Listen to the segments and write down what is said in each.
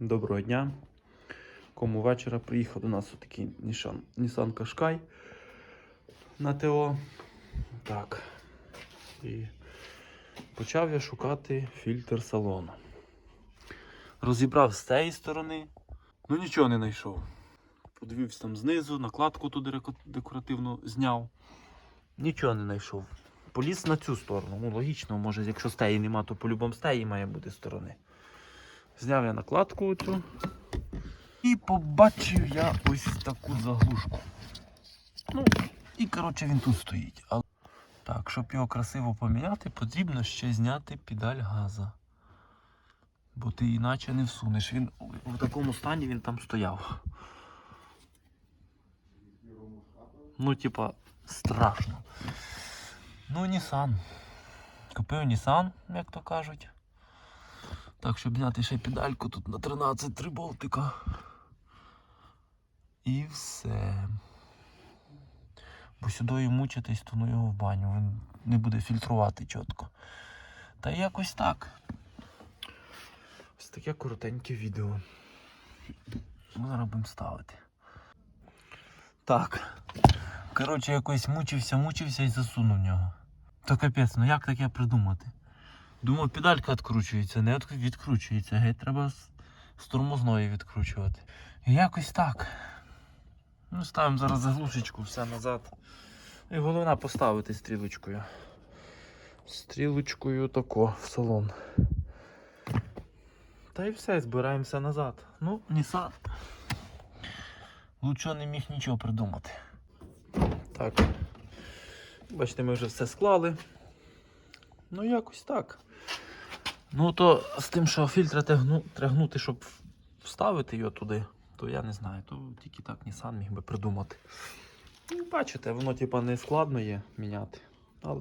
Доброго дня. Кому вечора приїхав до нас отакий Nissan, Nissan Qashqai на ТО. Так. І почав я шукати фільтр салону. Розібрав з цієї сторони, ну нічого не знайшов. Подивився там знизу, накладку туди декоративну зняв. Нічого не знайшов. Поліз на цю сторону. Ну, логічно, може, якщо стеї нема, то по-любому стеї має бути сторони. Зняв я накладку цю. І побачив я ось таку заглушку. Ну, і коротше він тут стоїть. Але... Так, щоб його красиво поміняти, потрібно ще зняти педаль газа. Бо ти іначе не всунеш. Він в такому стані він там стояв. Ну, типа, страшно. Ну, Nissan. Купив Nissan, як то кажуть. Так, щоб зняти ще педальку тут на 13 три болтика. І все. Бо сюди мучитись, то ну його в баню. Він не буде фільтрувати чітко. Та якось так. Ось таке коротеньке відео. Ми зараз будемо ставити. Так. Коротше, якось мучився, мучився і засунув нього. То капець, ну як таке придумати? Думав, педалька відкручується, не відкручується. Геть треба з, тормозної відкручувати. І якось так. Ну, ставимо зараз заглушечку, все назад. І головне поставити стрілочкою. Стрілочкою тако в салон. Та і все, збираємося назад. Ну, Nissan. Лучше не міг нічого придумати. Так. Бачите, ми вже все склали. Ну, якось так. Ну, то з тим, що фільтр тягну, трягнути, щоб вставити його туди, то я не знаю. То тільки так Nissan міг би придумати. Ну, бачите, воно типа не складно є міняти. Але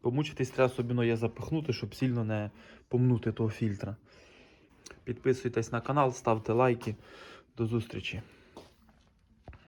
помучитись треба собі ну, є запихнути, щоб сильно не помнути того фільтра. Підписуйтесь на канал, ставте лайки. До зустрічі.